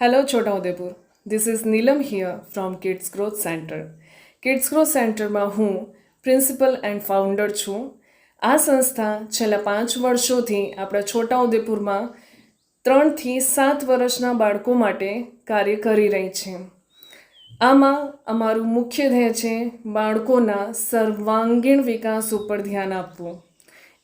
Hello, Chhotaudepur this is Neelam here from kids growth center kids growth સેન્ટરમાં હું principal and founder છું. આ સંસ્થા છેલ્લા પાંચ વર્ષોથી આપણા છોટાઉદેપુરમાં ત્રણથી સાત વર્ષના બાળકો માટે કાર્ય કરી રહી છે. આમાં અમારું મુખ્ય ધ્યેય છે બાળકોના સર્વાંગીણ વિકાસ ઉપર ધ્યાન આપવું.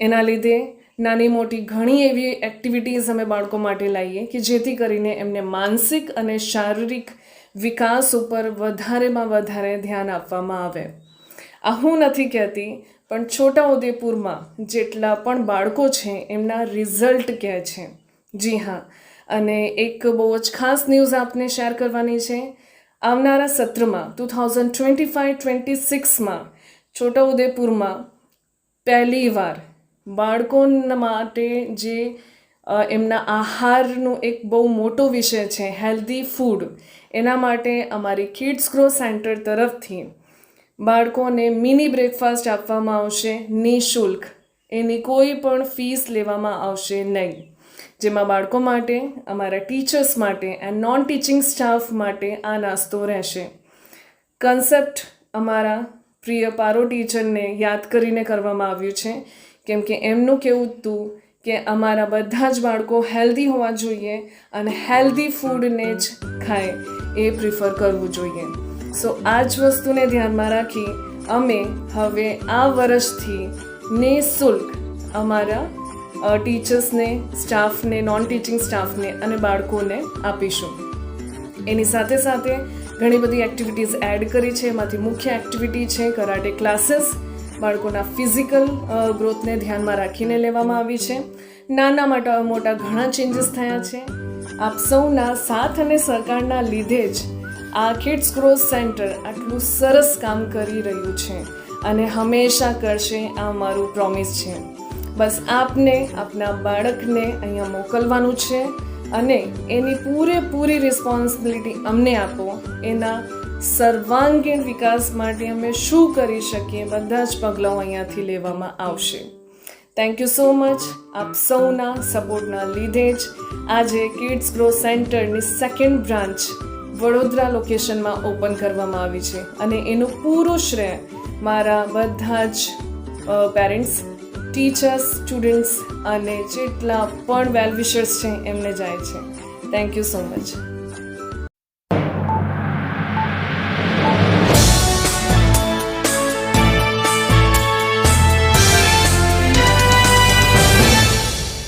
એના લીધે નાની મોટી ઘણી એવી એક્ટિવિટીઝ અમે બાળકો માટે લાવીએ કે જેથી કરીને એમને માનસિક અને શારીરિક વિકાસ ઉપર વધારેમાં વધારે ધ્યાન આપવામાં આવે. આ હું નથી કહેતી, પણ છોટાઉદેપુરમાં જેટલા પણ બાળકો છે, એમના રિઝલ્ટ કહે છે. જી હા, અને એક બહુ જ ખાસ ન્યૂઝ આપને શેર કરવાની છે. આવનારા સત્રમાં two thousand twenty five twenty સિક્સમાં છોટાઉદેપુરમાં પહેલીવાર બાળકોના માટે જે એમના આહારનું એક બહુ મોટો વિષય છે હેલ્ધી ફૂડ એના માટે અમારી કિડ્સ ગ્રો સેન્ટર તરફથી બાળકોને મિની બ્રેકફાસ્ટ આપવામાં આવશે, નિઃશુલ્ક. એની કોઈ પણ ફીસ લેવામાં આવશે નહીં. જેમાં બાળકો માટે, અમારા ટીચર્સ માટે એન્ડ નોન ટીચિંગ સ્ટાફ માટે આ નાસ્તો રહેશે. કન્સેપ્ટ અમારા પ્રિય પારો ટીચરને યાદ કરીને કરવામાં આવ્યું છે. કેમ કે એમનું કેવું હતું કે અમારા બધા જ બાળકો હેલ્ધી હોવા જોઈએ અને હેલ્ધી ફૂડને જ ખાય, એ પ્રિફર કરવું જોઈએ. સો આ જ વસ્તુને ધ્યાનમાં રાખી અમે હવે આ વર્ષથી નિઃશુલ્ક અમારા ટીચર્સને સ્ટાફને નોન ટીચિંગ સ્ટાફને અને બાળકોને આપીશું. એની સાથે સાથે ઘણી બધી એક્ટિવિટીઝ એડ કરી છે, એમાંથી મુખ્ય એક્ટિવિટી છે કરાટે ક્લાસીસ બાળકોના ફિઝિકલ ગ્રોથને ધ્યાનમાં રાખીને લેવામાં આવી છે. નાના મોટા મોટા ઘણા ચેન્જીસ થયા છે. આપ સૌના સાથ અને સહકારના લીધે જ આ કિડ્સ ગ્રોથ સેન્ટર આટલું સરસ કામ કરી રહ્યું છે અને હંમેશા કરશે આ મારું પ્રોમિસ છે. બસ આપને, આપના બાળકને અહીંયા મોકલવાનું છે અને એની પૂરેપૂરી રિસ્પોન્સિબિલિટી અમને આપો. એના સર્વાંગીણ વિકાસ માટે અમે શું કરી શકીએ બધા જ પગલાઓ અહીંયાથી લેવામાં આવશે. થેન્ક યુ સો મચ આપ સૌના સપોર્ટના લીધે જ આજે કિડ્સ ગ્રો સેન્ટરની સેકન્ડ બ્રાન્ચ વડોદરા લોકેશનમાં ઓપન કરવામાં આવી છે અને એનું પૂરું શ્રેય મારા બધા જ પેરેન્ટ્સ ટીચર્સ સ્ટુડન્ટ્સ અને જેટલા પણ વેલવિશર્સ છે એમને જાય છે. Thank you so much